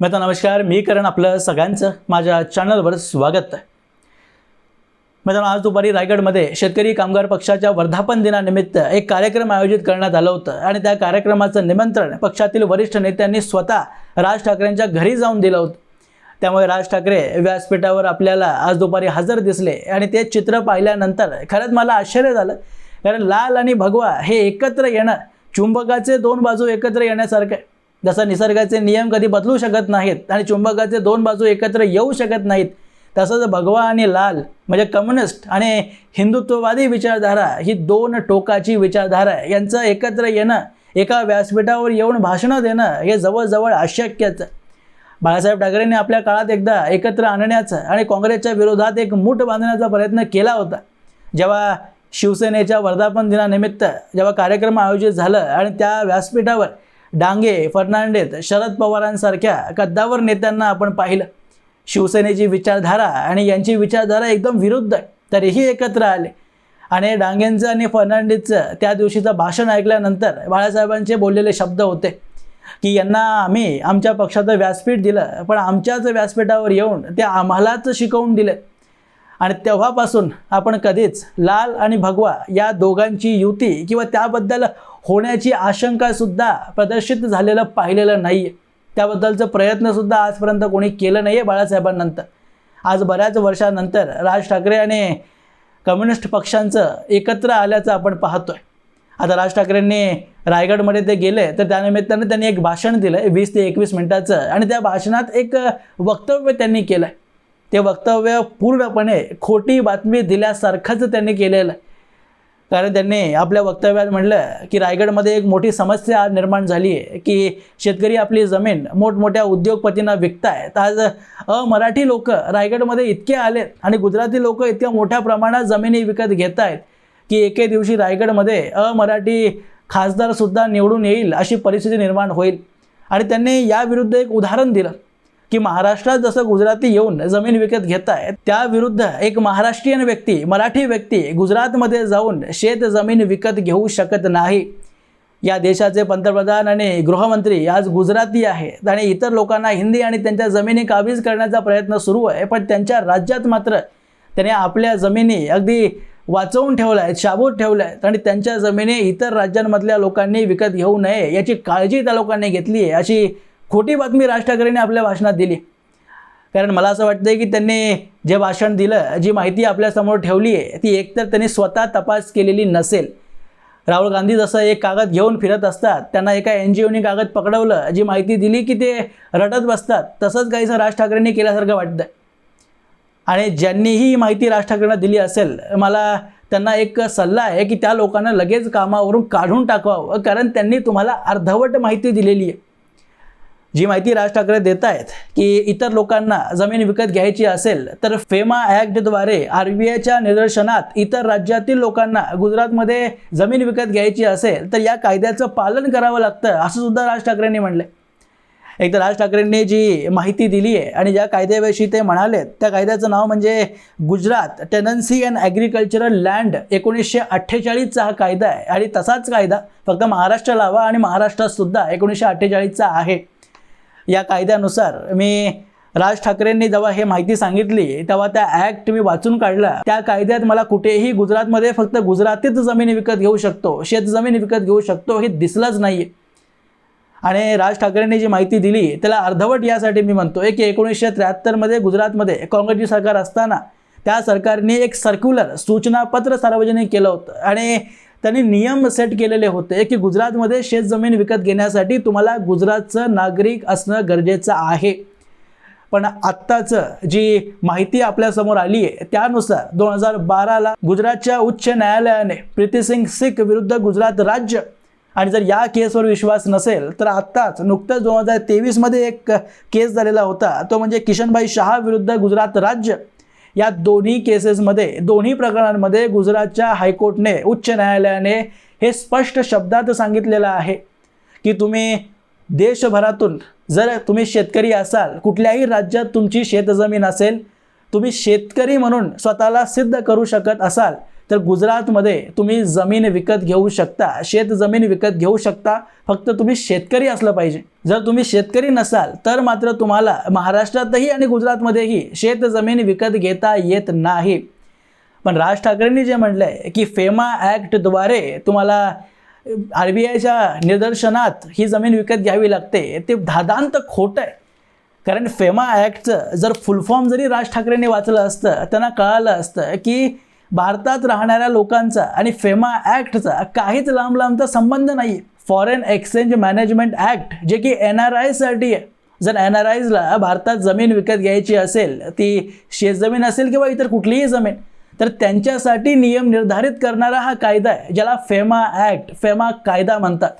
मित्र नमस्कार मी करण आपलं सगळ्यांचं माझ्या चॅनलवर स्वागत आहे. मित्रांनो आज दुपारी रायगडमध्ये शेतकरी कामगार पक्षाच्या वर्धापन दिनानिमित्त एक कार्यक्रम आयोजित करण्यात आलं होतं आणि त्या कार्यक्रमाचं निमंत्रण पक्षातील वरिष्ठ नेत्यांनी स्वतः राज ठाकरेंच्या घरी जाऊन दिलं होतं. त्यामुळे राज ठाकरे व्यासपीठावर आपल्याला आज दुपारी हजर दिसले आणि ते चित्र पाहिल्यानंतर खरंच मला आश्चर्य झालं. कारण लाल आणि भगवा हे एकत्र येणं चुंबकाचे दोन बाजू एकत्र येण्यासारखं आहे. जसं निसर्गाचे नियम कधी बदलू शकत नाहीत आणि चुंबकाचे दोन बाजू एकत्र येऊ शकत नाहीत तसंच भगवा आणि लाल म्हणजे कम्युनिस्ट आणि हिंदुत्ववादी विचारधारा ही दोन टोकाची विचारधारा आहे. यांचं एकत्र येणं एका व्यासपीठावर येऊन भाषणं देणं हे जवळजवळ अशक्यच बाळासाहेब ठाकरेंनी आपल्या काळात एकदा एकत्र आणण्याचा आणि काँग्रेसच्या विरोधात एक मूठ बांधण्याचा प्रयत्न केला होता. जेव्हा शिवसेनेच्या वर्धापन दिनानिमित्त जेव्हा कार्यक्रम आयोजित झालं आणि त्या व्यासपीठावर डांगे फर्नांडेस शरद पवारांसारख्या कद्दावर नेत्यांना आपण पाहिलं. शिवसेनेची विचारधारा आणि यांची विचारधारा एकदम विरुद्ध आहे तरीही एकत्र आले. आणि डांगेंचं आणि फर्नांडिसचं त्या दिवशीचं भाषण ऐकल्यानंतर बाळासाहेबांचे बोललेले शब्द होते की यांना आम्ही आमच्या पक्षाचं व्यासपीठ दिलं पण आमच्याच व्यासपीठावर येऊन ते आम्हालाच शिकवून दिले आणि तेव्हापासून आपण कधीच लाल आणि भगवा या दोघांची युती किंवा त्याबद्दल होण्याची आशंकासुद्धा प्रदर्शित झालेलं पाहिलेलं नाही. आहे त्याबद्दलचं प्रयत्नसुद्धा आजपर्यंत कोणी केलं नाही आहे बाळासाहेबांनंतर. आज बऱ्याच वर्षानंतर राज ठाकरे आणि कम्युनिस्ट पक्षांचं एकत्र आल्याचं आपण पाहतो आहे आता राज ठाकरेंनी रायगडमध्ये ते गेले तर त्यानिमित्तानं त्यांनी एक भाषण दिलं वीस ते एकवीस मिनिटाचं. आणि त्या भाषणात एक वक्तव्य त्यांनी केलं आहे ते वक्तव्य पूर्णपणे खोटी बातमी दिल्यासारखंच त्यांनी केलेलं आहे. कारण त्यांनी आपल्या वक्तव्यात म्हणलं की रायगडमध्ये एक मोठी समस्या निर्माण झाली आहे की शेतकरी आपली जमीन मोठमोठ्या उद्योगपतींना विकतायत आज अमराठी लोक रायगडमध्ये इतके आलेत आणि गुजराती लोक इतक्या मोठ्या प्रमाणात जमिनी विकत घेत आहेत की एके दिवशी रायगडमध्ये अमराठी खासदारसुद्धा निवडून येईल अशी परिस्थिती निर्माण होईल. आणि त्यांनी याविरुद्ध एक उदाहरण दिलं. की महाराष्ट्रात जसं गुजराती येऊन जमीन विकत घेत आहेत त्याविरुद्ध एक महाराष्ट्रीयन व्यक्ती मराठी व्यक्ती गुजरातमध्ये जाऊन शेत जमीन विकत घेऊ शकत नाही. या देशाचे पंतप्रधान आणि गृहमंत्री आज गुजराती आहेत आणि इतर लोकांना हिंदी आणि त्यांच्या जमिनी काबीज करण्याचा प्रयत्न सुरू आहे पण त्यांच्या राज्यात मात्र त्याने आपल्या जमिनी अगदी वाचवून ठेवल्या आहेत शाबूत ठेवल्या आहेत आणि त्यांच्या जमिनी इतर राज्यांमधल्या लोकांनी विकत घेऊ नये याची काळजी त्या लोकांनी घेतली आहे अशी खोटी बातमी राज ठाकरेंनी आपल्या भाषणात दिली. कारण मला असं वाटतं की त्यांनी जे भाषण दिलं जी माहिती आपल्यासमोर ठेवली आहे ती एकतर त्यांनी स्वतः तपास केलेली नसेल. राहुल गांधी जसं एक कागद घेऊन फिरत असतात त्यांना एका एन जी ओनी कागद पकडवलं जी माहिती दिली की ते रडत बसतात तसंच काहीसं राज ठाकरेंनी केल्यासारखं वाटतं आणि ज्यांनीही ही माहिती राज ठाकरेंना दिली असेल मला त्यांना एक सल्ला आहे की त्या लोकांना लगेच कामावरून काढून टाकवावं कारण त्यांनी तुम्हाला अर्धवट माहिती दिलेली आहे. जी माहिती राज ठाकरे देत आहेत की इतर लोकांना जमीन विकत घ्यायची असेल तर फेमा ॲक्टद्वारे आर बी आयच्या निदर्शनात इतर राज्यातील लोकांना गुजरातमध्ये जमीन विकत घ्यायची असेल तर या कायद्याचं पालन करावं लागतं असं सुद्धा राज ठाकरेंनी म्हणलं एक तर राज ठाकरेंनी जी माहिती दिली आहे आणि ज्या कायद्याविषयी ते म्हणाले त्या कायद्याचं नाव म्हणजे Gujarat tenancy and agricultural land एकोणीसशे अठ्ठेचाळीसचा हा कायदा आहे आणि तसाच कायदा फक्त महाराष्ट्राला हवा आणि महाराष्ट्रातसुद्धा एकोणीसशे अठ्ठेचाळीसचा आहे. या कायद्यानुसार मी राज ठाकरेंनी जेव्हा हे माहिती सांगितली तेव्हा त्या ॲक्ट मी वाचून काढला. त्या कायद्यात मला कुठेही गुजरातमध्ये फक्त गुजरातीत जमीन विकत घेऊ शकतो शेत जमीन विकत घेऊ शकतो हे दिसलंच नाही आणि राज ठाकरेंनी जी माहिती दिली त्याला अर्धवट यासाठी मी म्हणतो की एकोणीसशे त्र्याहत्तरमध्ये गुजरातमध्ये काँग्रेसची सरकार असताना त्या सरकारने एक सर्क्युलर सूचनापत्र सार्वजनिक केलं होतं. आणि त्यांनी नियम सेट केलेले होते की गुजरातमध्ये शेतजमीन विकत घेण्यासाठी तुम्हाला गुजरातचं नागरिक असणं गरजेचं आहे. पण आत्ताचं जी माहिती आपल्यासमोर आली आहे त्यानुसार दोन हजार बाराला गुजरातच्या उच्च न्यायालयाने प्रीतीसिंग सिख विरुद्ध गुजरात राज्य आणि जर या केसवर विश्वास नसेल तर आत्ताच नुकतंच दोन हजार तेवीसमध्ये एक केस झालेला होता. तो म्हणजे किशनभाई शहा विरुद्ध गुजरात राज्य. या दोन्ही केसेसमध्ये दोन्ही प्रकरणांमध्ये गुजरातच्या हायकोर्टने उच्च न्यायालयाने हे स्पष्ट शब्दात सांगितलेलं आहे की तुम्ही देशभरातून जर तुम्ही शेतकरी असाल कुठल्याही राज्यात तुमची शेतजमीन असेल तुम्ही शेतकरी म्हणून स्वतःला सिद्ध करू शकत असाल तर गुजरातमध्ये तुम्ही जमीन विकत घेऊ शकता शेत जमीन विकत घेऊ शकता फक्त तुम्ही शेतकरी असलं पाहिजे. जर तुम्ही शेतकरी नसाल तर मात्र तुम्हाला महाराष्ट्रातही आणि गुजरातमध्येही शेत जमीन विकत घेता येत नाही. पण राज ठाकरेंनी जे म्हटलंय आहे की फेमा ॲक्टद्वारे तुम्हाला आर बी आयच्या निदर्शनात ही जमीन विकत घ्यावी लागते ते धादांत खोटं आहे. कारण फेमा ॲक्टचं जर फुल फॉर्म जरी राज ठाकरेंनी वाचलं असतं त्यांना कळालं असतं की भारतात राहणाऱ्या लोकांचा आणि फेमा ॲक्टचा काहीच लांब लांबचा संबंध नाही. फॉरेन एक्सचेंज मॅनेजमेंट ॲक्ट जे की एन आर आयसाठी आहे. जर एन आर आयजला भारतात जमीन विकत घ्यायची असेल ती शेतजमीन असेल किंवा इतर कुठलीही जमीन तर त्यांच्यासाठी नियम निर्धारित करणारा हा कायदा आहे ज्याला फेमा ॲक्ट फेमा कायदा म्हणतात.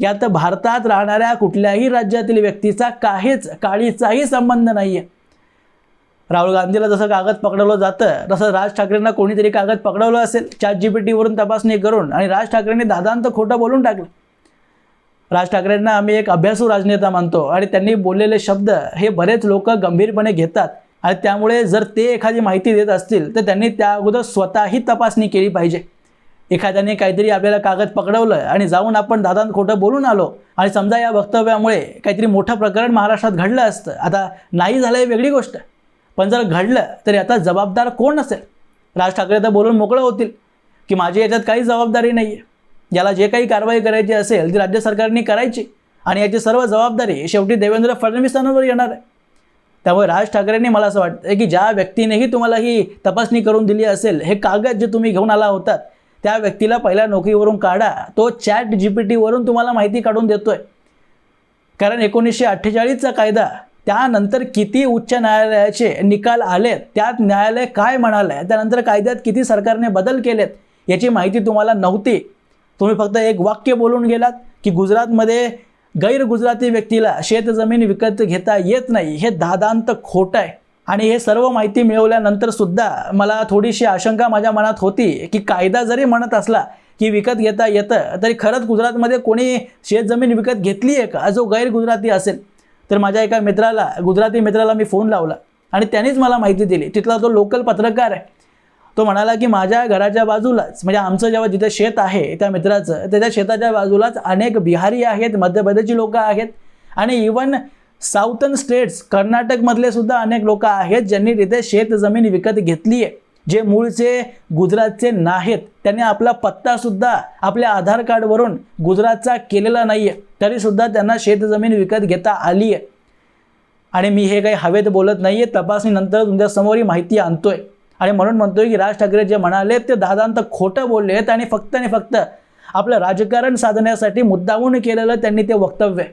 यात भारतात राहणाऱ्या कुठल्याही राज्यातील व्यक्तीचा काहीच काळीचाही संबंध नाही आहे राहुल गांधीला जसं कागद पकडवलं जातं तसं राज ठाकरेंना कोणीतरी कागद पकडवलं असेल चॅट जी पी टीवरून तपासणी करून आणि राज ठाकरेंनी दादांत खोटं बोलून टाकलं. राज ठाकरेंना आम्ही एक अभ्यासू राजनेता मानतो आणि त्यांनी बोललेले शब्द हे बरेच लोक गंभीरपणे घेतात आणि त्यामुळे जर ते एखादी माहिती देत असतील तर त्यांनी त्या अगोदर स्वतःही तपासणी केली पाहिजे. एखाद्याने काहीतरी आपल्याला कागद पकडवलं आणि जाऊन आपण दादांत खोटं बोलून आलो आणि समजा या वक्तव्यामुळे काहीतरी मोठं प्रकरण महाराष्ट्रात घडलं असतं. आता नाही झालं ही वेगळी गोष्ट. पण जर घडलं तरी आता जबाबदार कोण असेल राज ठाकरे तर बोलून मोकळं होतील की माझी याच्यात काही जबाबदारी नाही आहे याला जे काही कारवाई करायची असेल ती राज्य सरकारने करायची आणि याची सर्व जबाबदारी शेवटी देवेंद्र फडणवीसांवर येणार आहे. त्यामुळे राज ठाकरेंनी मला असं वाटतं की ज्या व्यक्तीनेही तुम्हाला ही तपासणी करून दिली असेल हे कागद जे तुम्ही घेऊन आला होतात त्या व्यक्तीला पहिल्या नोकरीवरून काढा. तो चॅट जी पी टीवरून तुम्हाला माहिती काढून देतोय. कारण एकोणीसशे अठ्ठेचाळीसचा कायदा त्यानंतर किती उच्च न्यायालयाचे निकाल आले त्यात न्यायालय काय म्हणाले त्यानंतर कायद्यात किती सरकारने बदल केलेत याची माहिती तुम्हाला नव्हती. तुम्ही फक्त एक वाक्य बोलून गेलात की गुजरातमध्ये गैर गुजराती व्यक्तीला शेतजमीन विकत घेता येत नाही हे दादांत खोटं आहे. आणि हे सर्व माहिती मिळवल्यानंतर सुद्धा मला थोडीशी आशंका माझ्या मनात होती की कायदा जरी म्हणत असला की विकत घेता येतं तरी खरंच गुजरातमध्ये कोणी शेतजमीन विकत घेतली आहे का? जो गैर गुजराती असेल. तर माझ्या एका मित्राला गुजराती मित्राला मी फोन लावला आणि त्यांनीच मला माहिती दिली. तिथला तो लोकल पत्रकार आहे. तो म्हणाला की माझ्या घराच्या बाजूलाच म्हणजे आमचं जेव्हा जिथे शेत आहे त्या मित्राचं त्याच्या शेताच्या बाजूलाच अनेक बिहारी आहेत मध्य प्रदेशची लोक आहेत आणि इवन साऊथर्न स्टेट्स कर्नाटकमधले सुद्धा अनेक लोक आहेत ज्यांनी तिथे शेत जमीन विकत घेतली आहे जे मूळचे गुजरातचे नाहीत त्यांनी आपला पत्तासुद्धा आपल्या आधार कार्डवरून गुजरातचा केलेला नाही आहे तरीसुद्धा त्यांना शेतजमीन विकत घेता आली आहे आणि मी हे काही हवेत बोलत नाही आहे तपासणीनंतर तुमच्यासमोर ही माहिती आणतोय. आणि म्हणून म्हणतोय की राज ठाकरे जे म्हणाले ते दादांत खोटं बोलले आहेत आणि फक्त आणि फक्त आपलं राजकारण साधण्यासाठी मुद्दामून केलेलं त्यांनी ते वक्तव्य आहे.